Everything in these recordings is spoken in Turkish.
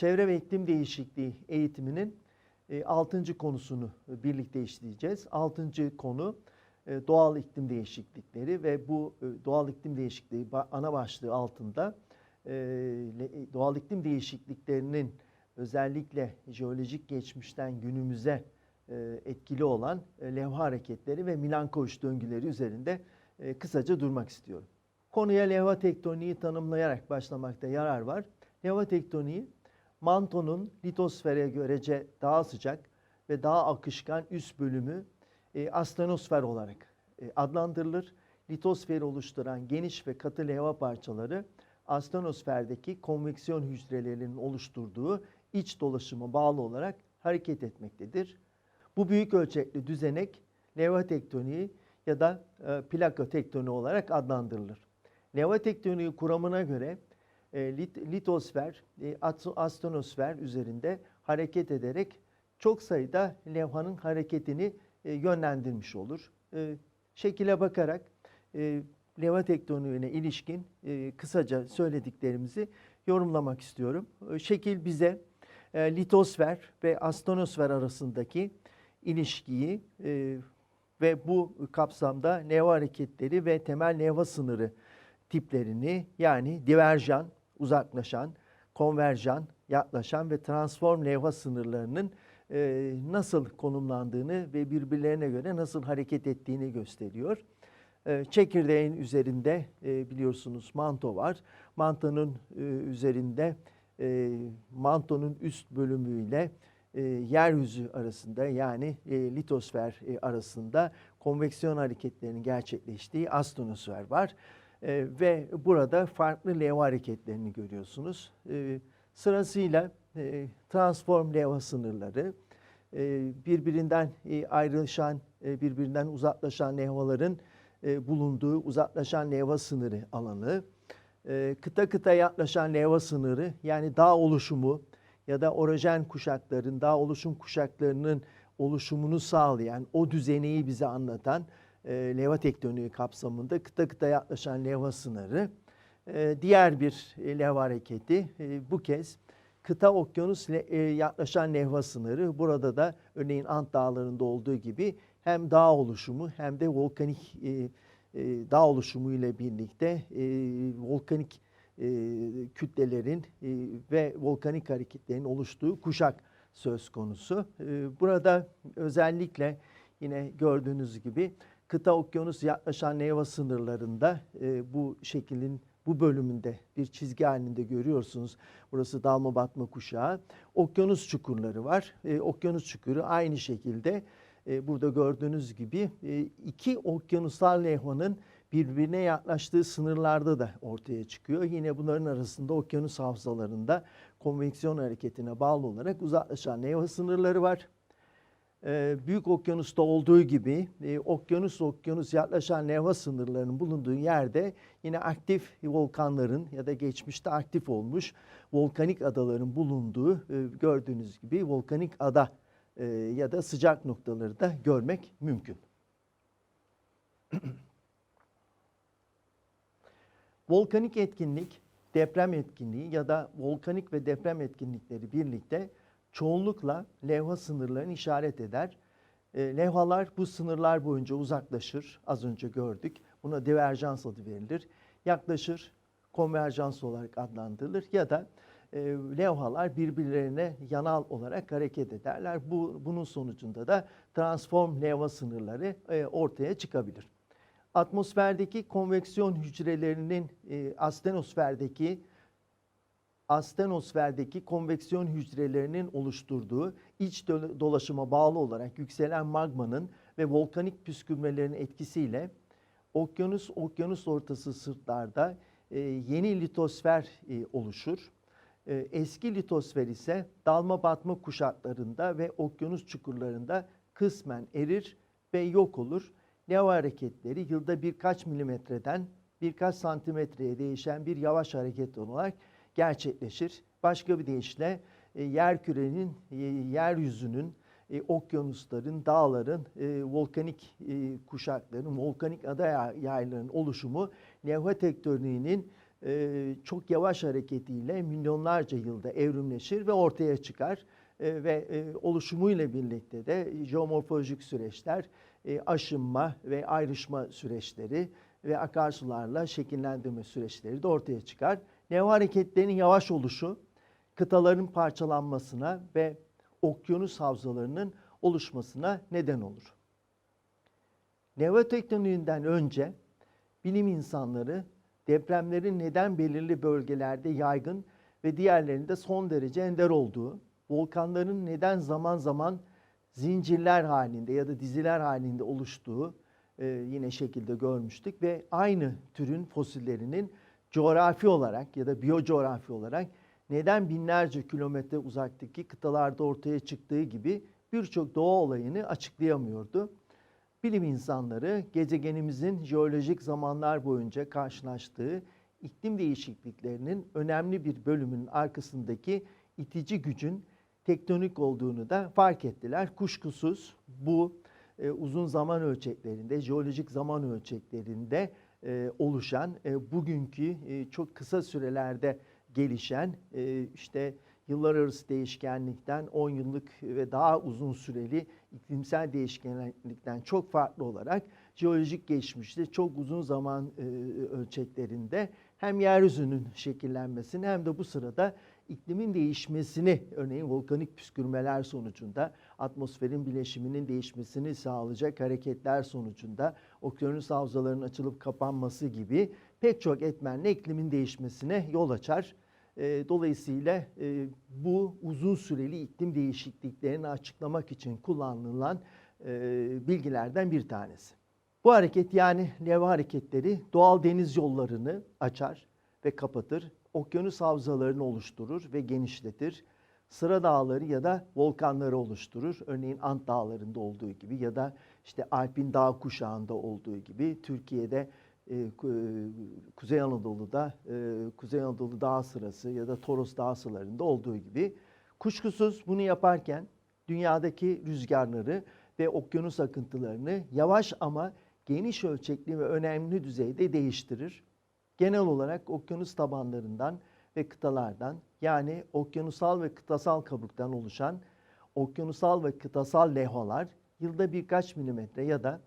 çevre ve iklim değişikliği eğitiminin 6. konusunu birlikte işleyeceğiz. 6. konu e, doğal iklim değişiklikleri ve bu e, doğal iklim değişikliği ana başlığı altında e, doğal iklim değişikliklerinin özellikle jeolojik geçmişten günümüze e, etkili olan e, levha hareketleri ve Milankoviç döngüleri üzerinde e, kısaca durmak istiyorum. Konuya levha tektoniği tanımlayarak başlamakta yarar var. Levha tektoniği mantonun litosfere görece daha sıcak ve daha akışkan üst bölümü e, astenosfer olarak e, adlandırılır. Litosferi oluşturan geniş ve katı levha parçaları astenosferdeki konveksiyon hücrelerinin oluşturduğu iç dolaşıma bağlı olarak hareket etmektedir. Bu büyük ölçekli düzenek levha tektoniği ya da e, plaka tektoniği olarak adlandırılır. Levha tektoniği kuramına göre e, lit, litosfer, e, astenosfer üzerinde hareket ederek çok sayıda levhanın hareketini e, yönlendirmiş olur. E, şekile bakarak e, levha tektoniğine ilişkin e, kısaca söylediklerimizi yorumlamak istiyorum. E, şekil bize e, litosfer ve astenosfer arasındaki ilişkiyi e, ve bu kapsamda levha hareketleri ve temel levha sınırı tiplerini yani diverjan, uzaklaşan, konverjan, yaklaşan ve transform levha sınırlarının e, nasıl konumlandığını ve birbirlerine göre nasıl hareket ettiğini gösteriyor. E, çekirdeğin üzerinde e, biliyorsunuz manto var. Mantonun e, üzerinde e, mantonun üst bölümüyle e, yeryüzü arasında yani e, litosfer e, arasında konveksiyon hareketlerinin gerçekleştiği astenosfer var. E, ve burada farklı levha hareketlerini görüyorsunuz. E, sırasıyla e, transform levha sınırları, e, birbirinden e, ayrışan, e, birbirinden uzaklaşan levhaların e, bulunduğu uzaklaşan levha sınırı alanı, e, kıta kıta yaklaşan levha sınırı yani dağ oluşumu ya da orojen kuşakların, dağ oluşum kuşaklarının oluşumunu sağlayan, o düzeneyi bize anlatan e, levha tektoniği kapsamında kıta kıta yaklaşan levha sınırı. E, diğer bir e, levha hareketi e, bu kez kıta okyanus le- e, yaklaşan levha sınırı. Burada da örneğin Ant Dağları'nda olduğu gibi hem dağ oluşumu hem de volkanik e, e, dağ oluşumu ile birlikte e, volkanik e, kütlelerin e, ve volkanik hareketlerin oluştuğu kuşak söz konusu. E, burada özellikle yine gördüğünüz gibi kıta okyanus yaklaşan levha sınırlarında e, bu şeklin bu bölümünde bir çizgi halinde görüyorsunuz. Burası dalma batma kuşağı. Okyanus çukurları var. E, okyanus çukuru aynı şekilde e, burada gördüğünüz gibi e, iki okyanusal levhanın birbirine yaklaştığı sınırlarda da ortaya çıkıyor. Yine bunların arasında okyanus havzalarında konveksiyon hareketine bağlı olarak uzaklaşan levha sınırları var. Ee, Büyük okyanusta olduğu gibi e, okyanus okyanus yaklaşan levha sınırlarının bulunduğu yerde yine aktif volkanların ya da geçmişte aktif olmuş volkanik adaların bulunduğu e, gördüğünüz gibi volkanik ada e, ya da sıcak noktaları da görmek mümkün. Volkanik etkinlik, deprem etkinliği ya da volkanik ve deprem etkinlikleri birlikte çoğunlukla levha sınırlarını işaret eder. E, levhalar bu sınırlar boyunca uzaklaşır. Az önce gördük. Buna diverjans adı verilir. Yaklaşır, konverjans olarak adlandırılır ya da e, levhalar birbirlerine yanal olarak hareket ederler. Bu bunun sonucunda da transform levha sınırları e, ortaya çıkabilir. Atmosferdeki konveksiyon hücrelerinin e, astenosferdeki astenosferdeki konveksiyon hücrelerinin oluşturduğu iç dolaşıma bağlı olarak yükselen magmanın ve volkanik püskürmelerin etkisiyle okyanus okyanus ortası sırtlarda e, yeni litosfer e, oluşur. E, eski litosfer ise dalma batma kuşaklarında ve okyanus çukurlarında kısmen erir ve yok olur. Lava hareketleri yılda birkaç milimetreden birkaç santimetreye değişen bir yavaş hareket olarak gerçekleşir. Başka bir deyişle e, yer kürenin, e, yeryüzünün, e, okyanusların, dağların, e, volkanik e, kuşakların, volkanik ada yay- yaylarının oluşumu levha tektoniğinin e, çok yavaş hareketiyle milyonlarca yılda evrimleşir ve ortaya çıkar. E, ve e, oluşumuyla birlikte de jeomorfolojik süreçler, e, aşınma ve ayrışma süreçleri ve akarsularla şekillendirme süreçleri de ortaya çıkar. Neo hareketlerinin yavaş oluşu, kıtaların parçalanmasına ve okyanus havzalarının oluşmasına neden olur. Neoteknolojiden önce bilim insanları depremlerin neden belirli bölgelerde yaygın ve diğerlerinde son derece ender olduğu, volkanların neden zaman zaman zincirler halinde ya da diziler halinde oluştuğu e, yine şekilde görmüştük ve aynı türün fosillerinin coğrafi olarak ya da biyocoğrafi olarak neden binlerce kilometre uzaktaki kıtalarda ortaya çıktığı gibi birçok doğa olayını açıklayamıyordu. Bilim insanları gezegenimizin jeolojik zamanlar boyunca karşılaştığı iklim değişikliklerinin önemli bir bölümünün arkasındaki itici gücün tektonik olduğunu da fark ettiler. Kuşkusuz bu e, uzun zaman ölçeklerinde, jeolojik zaman ölçeklerinde e, oluşan, e, bugünkü e, çok kısa sürelerde gelişen, e, işte yıllar arası değişkenlikten 10 yıllık ve daha uzun süreli iklimsel değişkenlikten çok farklı olarak jeolojik geçmişte çok uzun zaman e, ölçeklerinde hem yeryüzünün şekillenmesini hem de bu sırada iklimin değişmesini örneğin volkanik püskürmeler sonucunda atmosferin bileşiminin değişmesini sağlayacak hareketler sonucunda okyanus havzalarının açılıp kapanması gibi pek çok etmenle iklimin değişmesine yol açar. E, Dolayısıyla e, bu uzun süreli iklim değişikliklerini açıklamak için kullanılan e, bilgilerden bir tanesi. Bu hareket yani leva hareketleri doğal deniz yollarını açar ve kapatır. Okyanus havzalarını oluşturur ve genişletir. Sıra dağları ya da volkanları oluşturur. Örneğin Ant dağlarında olduğu gibi ya da işte Alpin dağ kuşağında olduğu gibi Türkiye'de e, e, Kuzey Anadolu'da e, Kuzey Anadolu dağ sırası ya da Toros dağ sıralarında olduğu gibi kuşkusuz bunu yaparken dünyadaki rüzgarları ve okyanus akıntılarını yavaş ama geniş ölçekli ve önemli düzeyde değiştirir. Genel olarak okyanus tabanlarından ve kıtalardan yani okyanusal ve kıtasal kabuktan oluşan okyanusal ve kıtasal levhalar yılda birkaç milimetre ya da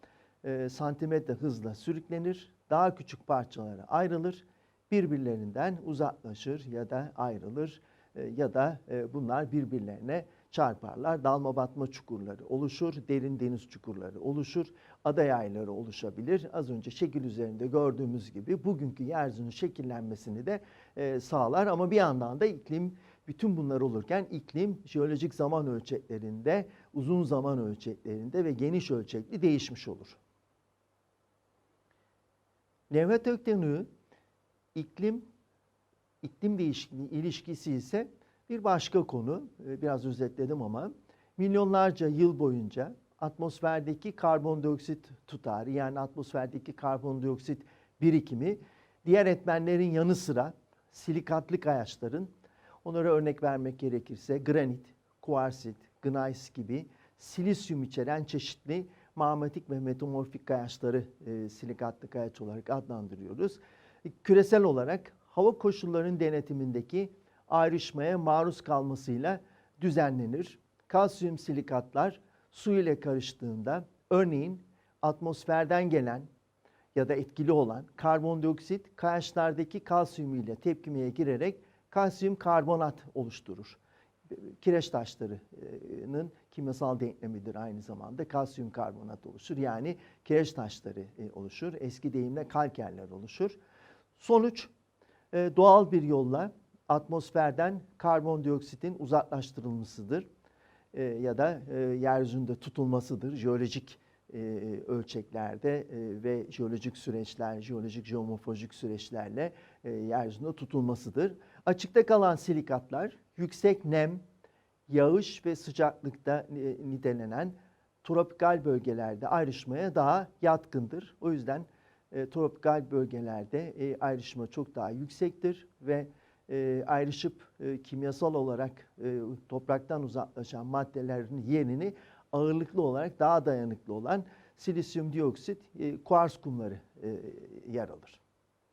e, santimetre hızla sürüklenir, daha küçük parçalara ayrılır, birbirlerinden uzaklaşır ya da ayrılır e, ya da e, bunlar birbirlerine çarparlar. Dalma batma çukurları oluşur, derin deniz çukurları oluşur, ada yayları oluşabilir. Az önce şekil üzerinde gördüğümüz gibi bugünkü yeryüzünün şekillenmesini de e, sağlar ama bir yandan da iklim bütün bunlar olurken iklim jeolojik zaman ölçeklerinde, uzun zaman ölçeklerinde ve geniş ölçekli değişmiş olur. Nevret Öktenü iklim iklim değişikliği ilişkisi ise bir başka konu. Ee, Biraz özetledim ama milyonlarca yıl boyunca atmosferdeki karbondioksit tutarı yani atmosferdeki karbondioksit birikimi diğer etmenlerin yanı sıra silikatlı kayaçların onlara örnek vermek gerekirse granit, kuarsit, gneiss gibi silisyum içeren çeşitli magmatik ve metamorfik kayaçları e, silikatlı kayaç olarak adlandırıyoruz. E, Küresel olarak hava koşullarının denetimindeki ayrışmaya maruz kalmasıyla düzenlenir. Kalsiyum silikatlar su ile karıştığında örneğin atmosferden gelen ya da etkili olan karbondioksit kayaçlardaki kalsiyum ile tepkimeye girerek kalsiyum karbonat oluşturur. Kireç taşlarının kimyasal denklemidir aynı zamanda. Kalsiyum karbonat oluşur. Yani kireç taşları e, oluşur. Eski deyimle kalkerler oluşur. Sonuç e, doğal bir yolla atmosferden karbondioksitin uzaklaştırılmasıdır E, ya da yeryüzünde tutulmasıdır. Jeolojik ölçeklerde ve jeolojik süreçler, jeolojik jeomorfolojik süreçlerle e, yeryüzünde tutulmasıdır. Açıkta kalan silikatlar yüksek nem, yağış ve sıcaklıkta e, nitelenen tropikal bölgelerde ayrışmaya daha yatkındır. O yüzden e, tropikal bölgelerde e, ayrışma çok daha yüksektir ve ayrışıp kimyasal olarak topraktan uzaklaşan maddelerin yerini ağırlıklı olarak daha dayanıklı olan silisyum dioksit, kuars kumları yer alır.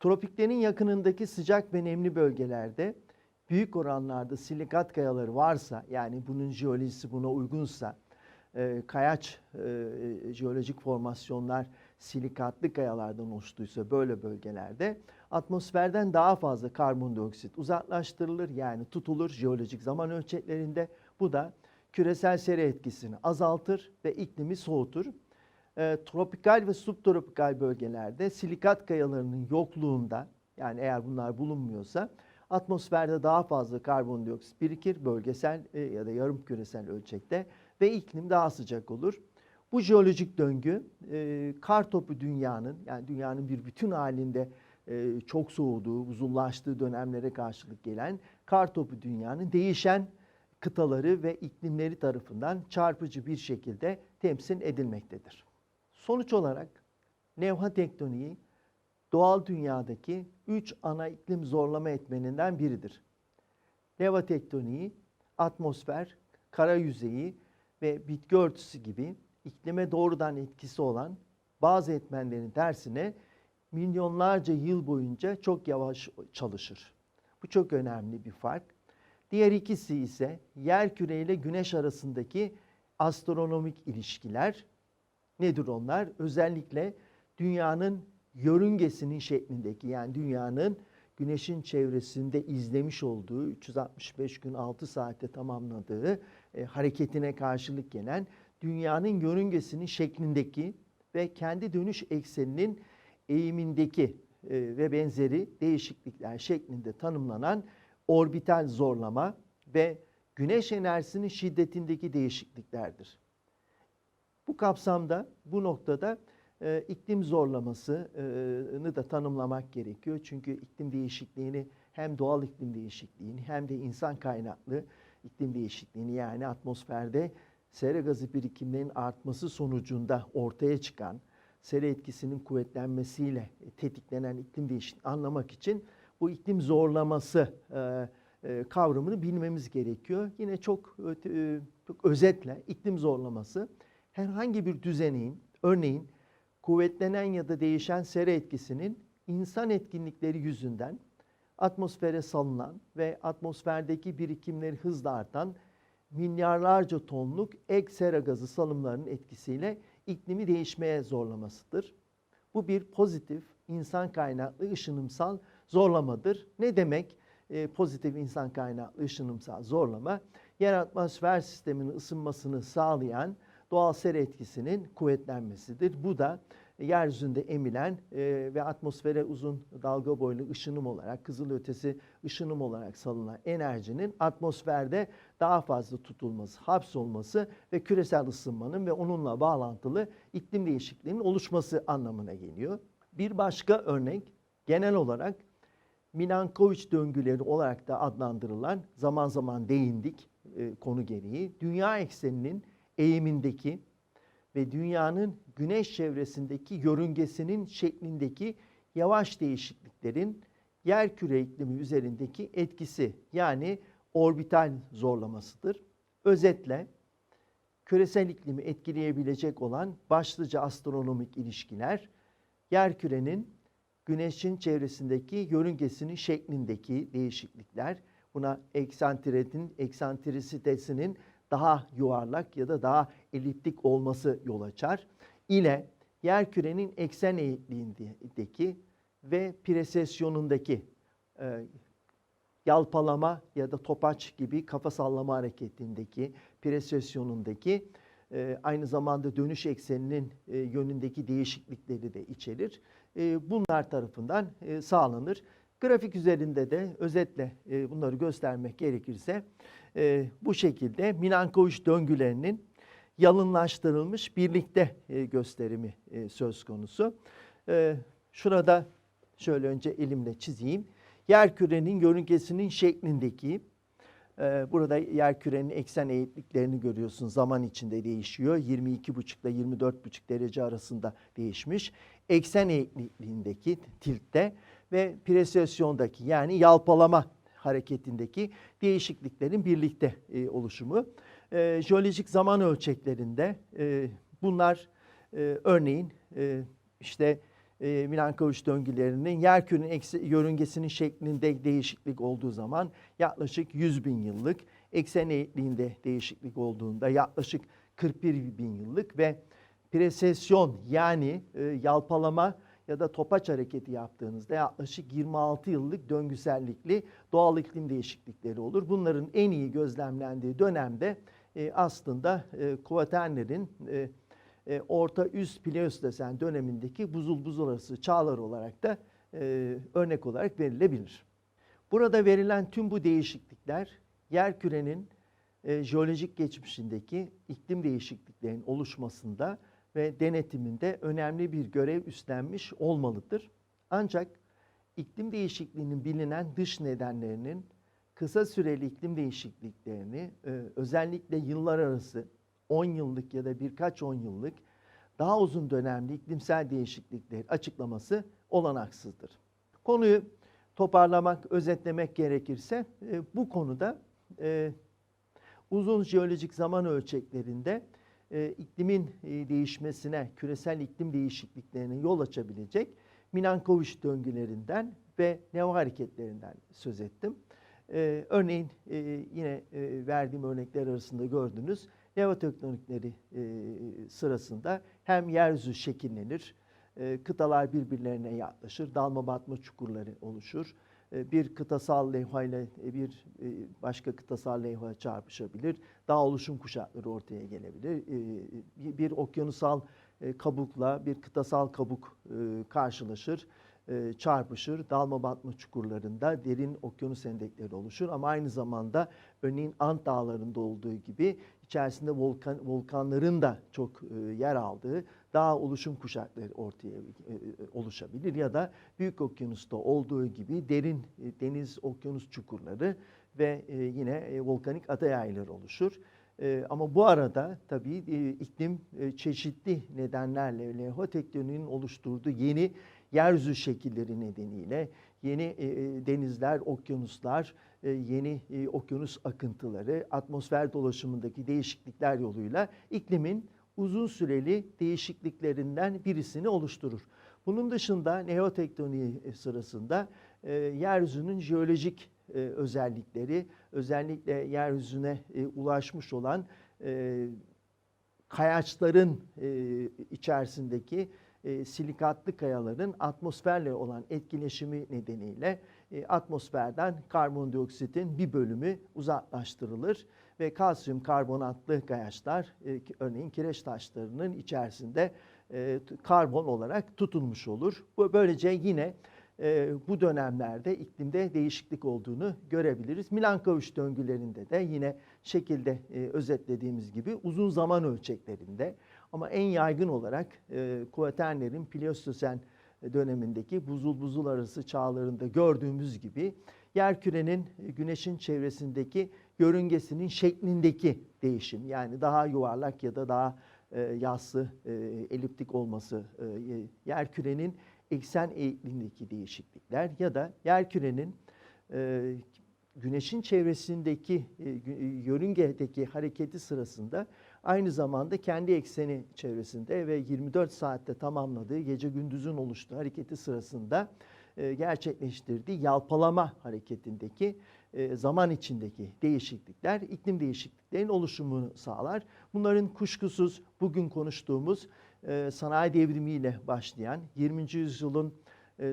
Tropiklerin yakınındaki sıcak ve nemli bölgelerde büyük oranlarda silikat kayaları varsa yani bunun jeolojisi buna uygunsa e, kayaç e, jeolojik formasyonlar silikatlı kayalardan oluştuysa böyle bölgelerde atmosferden daha fazla karbondioksit uzaklaştırılır yani tutulur jeolojik zaman ölçeklerinde. Bu da küresel sera etkisini azaltır ve iklimi soğutur. E, tropikal ve subtropikal bölgelerde silikat kayalarının yokluğunda yani eğer bunlar bulunmuyorsa atmosferde daha fazla karbondioksit birikir bölgesel e, ya da yarım küresel ölçekte ve iklim daha sıcak olur. Bu jeolojik döngü e, kar topu dünyanın yani dünyanın bir bütün halinde e, çok soğuduğu, buzullaştığı dönemlere karşılık gelen kar topu dünyanın değişen kıtaları ve iklimleri tarafından çarpıcı bir şekilde temsil edilmektedir. Sonuç olarak levha tektoniği doğal dünyadaki üç ana iklim zorlama etmeninden biridir. Levha tektoniği, atmosfer, kara yüzeyi ve bitki örtüsü gibi iklime doğrudan etkisi olan bazı etmenlerin tersine milyonlarca yıl boyunca çok yavaş çalışır. Bu çok önemli bir fark. Diğer ikisi ise yer küre ile güneş arasındaki astronomik ilişkiler. Nedir onlar? Özellikle dünyanın yörüngesinin şeklindeki yani dünyanın güneşin çevresinde izlemiş olduğu 365 gün 6 saatte tamamladığı e, hareketine karşılık gelen dünyanın yörüngesinin şeklindeki ve kendi dönüş ekseninin eğimindeki e, ve benzeri değişiklikler şeklinde tanımlanan orbital zorlama ve güneş enerjisinin şiddetindeki değişikliklerdir. Bu kapsamda bu noktada e, iklim zorlamasını da tanımlamak gerekiyor. Çünkü iklim değişikliğini hem doğal iklim değişikliğini hem de insan kaynaklı iklim değişikliğini yani atmosferde sera gazı birikimlerinin artması sonucunda ortaya çıkan sera etkisinin kuvvetlenmesiyle tetiklenen iklim değişikliğini anlamak için bu iklim zorlaması e, e, kavramını bilmemiz gerekiyor. Yine çok, e, çok özetle iklim zorlaması herhangi bir düzeneğin örneğin kuvvetlenen ya da değişen sera etkisinin insan etkinlikleri yüzünden atmosfere salınan ve atmosferdeki birikimleri hızla artan milyarlarca tonluk ek sera gazı salımlarının etkisiyle iklimi değişmeye zorlamasıdır. Bu bir pozitif insan kaynaklı ışınımsal zorlamadır. Ne demek e, pozitif insan kaynaklı ışınımsal zorlama? Yer atmosfer sisteminin ısınmasını sağlayan doğal sera etkisinin kuvvetlenmesidir. Bu da yeryüzünde emilen e, ve atmosfere uzun dalga boylu ışınım olarak, kızılötesi ışınım olarak salınan enerjinin atmosferde daha fazla tutulması, hapsolması ve küresel ısınmanın ve onunla bağlantılı iklim değişikliğinin oluşması anlamına geliyor. Bir başka örnek genel olarak Milankovic döngüleri olarak da adlandırılan zaman zaman değindik e, konu gereği dünya ekseninin eğimindeki ve dünyanın güneş çevresindeki yörüngesinin şeklindeki yavaş değişikliklerin yer küre iklimi üzerindeki etkisi yani orbital zorlamasıdır. Özetle küresel iklimi etkileyebilecek olan başlıca astronomik ilişkiler yer kürenin güneşin çevresindeki yörüngesinin şeklindeki değişiklikler buna eksantiretin eksantrisitesinin daha yuvarlak ya da daha eliptik olması yol açar. ile yer kürenin eksen eğikliğindeki ve presesyonundaki e, yalpalama ya da topaç gibi kafa sallama hareketindeki presesyonundaki e, aynı zamanda dönüş ekseninin e, yönündeki değişiklikleri de içerir. E, bunlar tarafından e, sağlanır. Grafik üzerinde de özetle e, bunları göstermek gerekirse e, bu şekilde Milankovic döngülerinin yalınlaştırılmış birlikte e, gösterimi e, söz konusu. E, şurada şöyle önce elimle çizeyim. Yer kürenin yörüngesinin şeklindeki e, Burada yer kürenin eksen eğikliklerini görüyorsun. Zaman içinde değişiyor. 22,5 ile 24,5 derece arasında değişmiş. Eksen eğikliğindeki tiltte ve presesyondaki yani yalpalama hareketindeki değişikliklerin birlikte e, oluşumu. E, jeolojik zaman ölçeklerinde e, bunlar e, örneğin e, işte e, Milankovic döngülerinin yerkürenin yörüngesinin şeklinde değişiklik olduğu zaman yaklaşık 100 bin yıllık, eksen eğikliğinde değişiklik olduğunda yaklaşık 41 bin yıllık ve presesyon yani e, yalpalama ya da topaç hareketi yaptığınızda yaklaşık 26 yıllık döngüsellikli doğal iklim değişiklikleri olur. Bunların en iyi gözlemlendiği dönemde e, aslında e, Kuvaterner'in e, e, orta üst Pleistocen dönemindeki buzul buzul arası çağlar olarak da e, örnek olarak verilebilir. Burada verilen tüm bu değişiklikler yer kürenin e, jeolojik geçmişindeki iklim değişikliklerinin oluşmasında ve denetiminde önemli bir görev üstlenmiş olmalıdır. Ancak iklim değişikliğinin bilinen dış nedenlerinin kısa süreli iklim değişikliklerini e, özellikle yıllar arası 10 yıllık ya da birkaç on yıllık daha uzun dönemli iklimsel değişiklikleri açıklaması olanaksızdır. Konuyu toparlamak, özetlemek gerekirse e, bu konuda e, uzun jeolojik zaman ölçeklerinde e, iklimin e, değişmesine, küresel iklim değişikliklerine yol açabilecek Milankovic döngülerinden ve neo hareketlerinden söz ettim. E, örneğin e, yine e, verdiğim örnekler arasında gördünüz neo tektonikleri e, sırasında hem yeryüzü şekillenir, e, kıtalar birbirlerine yaklaşır, dalma batma çukurları oluşur. E, bir kıtasal levha ile bir e, başka kıtasal levha çarpışabilir. Dağ oluşum kuşakları ortaya gelebilir. E, bir okyanusal kabukla bir kıtasal kabuk karşılaşır çarpışır. Dalma batma çukurlarında derin okyanus endekleri oluşur. Ama aynı zamanda örneğin Ant Dağları'nda olduğu gibi içerisinde volkan, volkanların da çok yer aldığı dağ oluşum kuşakları ortaya e, oluşabilir. Ya da Büyük Okyanus'ta olduğu gibi derin e, deniz okyanus çukurları ve e, yine e, volkanik ada yayları oluşur. E, ama bu arada tabii e, iklim e, çeşitli nedenlerle levha tektoninin oluşturduğu yeni yeryüzü şekilleri nedeniyle yeni e, e, denizler, okyanuslar, e, yeni e, okyanus akıntıları, atmosfer dolaşımındaki değişiklikler yoluyla iklimin uzun süreli değişikliklerinden birisini oluşturur. Bunun dışında neotektoniği sırasında e, yeryüzünün jeolojik e, özellikleri, özellikle yeryüzüne e, ulaşmış olan e, kayaçların e, içerisindeki e, silikatlı kayaların atmosferle olan etkileşimi nedeniyle e, atmosferden karbondioksitin bir bölümü uzaklaştırılır ve kalsiyum karbonatlı kayaçlar e, örneğin kireç taşlarının içerisinde e, karbon olarak tutulmuş olur. Böylece yine e, bu dönemlerde iklimde değişiklik olduğunu görebiliriz. Milankovic döngülerinde de yine şekilde e, özetlediğimiz gibi uzun zaman ölçeklerinde ama en yaygın olarak e, Kuaterner'in Pleistocen dönemindeki buzul buzul arası çağlarında gördüğümüz gibi yer kürenin e, güneşin çevresindeki yörüngesinin şeklindeki değişim. Yani daha yuvarlak ya da daha e, yassı e, eliptik olması e, yer kürenin eksen eğikliğindeki değişiklikler ya da yer kürenin e, güneşin çevresindeki e, yörüngedeki hareketi sırasında aynı zamanda kendi ekseni çevresinde ve 24 saatte tamamladığı gece gündüzün oluştuğu hareketi sırasında e, gerçekleştirdiği yalpalama hareketindeki e, zaman içindeki değişiklikler iklim değişikliklerinin oluşumunu sağlar. Bunların kuşkusuz bugün konuştuğumuz e, sanayi devrimiyle başlayan 20. yüzyılın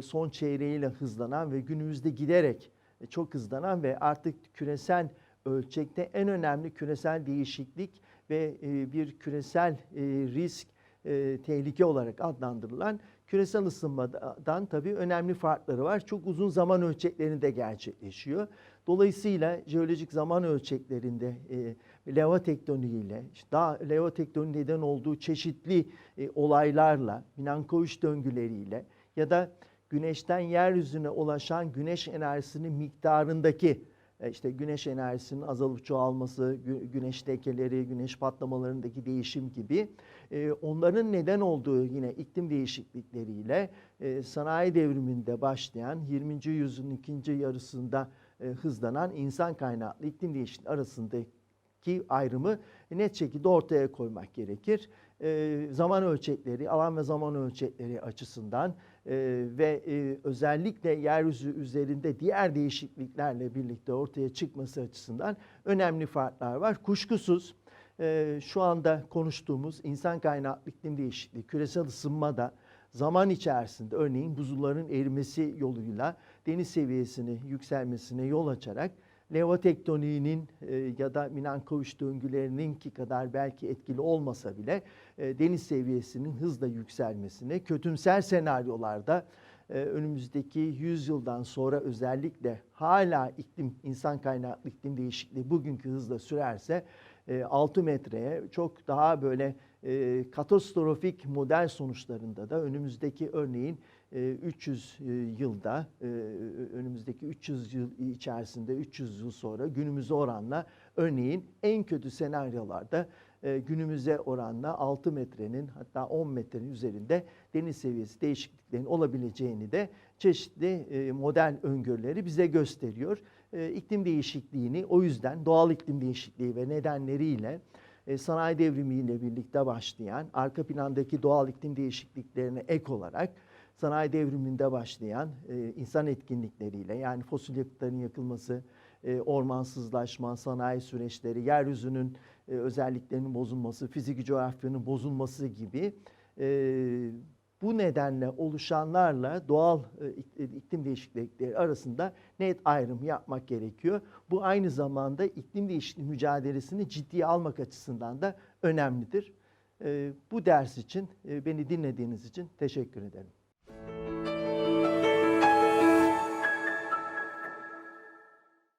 son çeyreğiyle hızlanan ve günümüzde giderek çok hızlanan ve artık küresel ölçekte en önemli küresel değişiklik ve e, bir küresel e, risk, e, tehlike olarak adlandırılan küresel ısınmadan tabii önemli farkları var. Çok uzun zaman ölçeklerinde gerçekleşiyor. Dolayısıyla jeolojik zaman ölçeklerinde e, leva tektoniğiyle, daha leva tektoniği neden olduğu çeşitli e, olaylarla, Milankovic döngüleriyle ya da güneşten yeryüzüne ulaşan güneş enerjisinin miktarındaki işte güneş enerjisinin azalıp çoğalması, güneş lekeleri, güneş patlamalarındaki değişim gibi e, onların neden olduğu yine iklim değişiklikleriyle e, sanayi devriminde başlayan 20. yüzyılın ikinci yarısında hızlanan insan kaynaklı iklim değişikliği arasındaki ayrımı net şekilde ortaya koymak gerekir. Zaman ölçekleri, alan ve zaman ölçekleri açısından e, ve e, özellikle yeryüzü üzerinde diğer değişikliklerle birlikte ortaya çıkması açısından önemli farklar var. Kuşkusuz e, şu anda konuştuğumuz insan kaynaklı iklim değişikliği, küresel ısınma da zaman içerisinde örneğin buzulların erimesi yoluyla deniz seviyesinin yükselmesine yol açarak levatektoniğinin e, ya da Milankoviç döngülerininki kadar belki etkili olmasa bile e, deniz seviyesinin hızla yükselmesine, kötümser senaryolarda e, önümüzdeki 100 yıldan sonra özellikle hala iklim, insan kaynaklı iklim değişikliği bugünkü hızla sürerse e, 6 metreye çok daha böyle katastrofik model sonuçlarında da önümüzdeki örneğin 300 e, yılda e, önümüzdeki 300 yıl içerisinde 300 yıl sonra günümüze oranla örneğin en kötü senaryolarda e, günümüze oranla 6 metrenin hatta 10 metrenin üzerinde deniz seviyesi değişikliklerinin olabileceğini de çeşitli model öngörüleri bize gösteriyor. İklim değişikliğini o yüzden doğal iklim değişikliği ve nedenleriyle sanayi devrimiyle birlikte başlayan arka plandaki doğal iklim değişikliklerine ek olarak sanayi devriminde başlayan e, insan etkinlikleriyle yani fosil yakıtların yakılması, e, ormansızlaşma, sanayi süreçleri, yeryüzünün e, özelliklerinin bozulması, fizik coğrafyanın bozulması gibi bu nedenle oluşanlarla doğal iklim değişiklikleri arasında net ayrım yapmak gerekiyor. Bu aynı zamanda iklim değişikliği mücadelesini ciddiye almak açısından da önemlidir. Bu ders için beni dinlediğiniz için teşekkür ederim.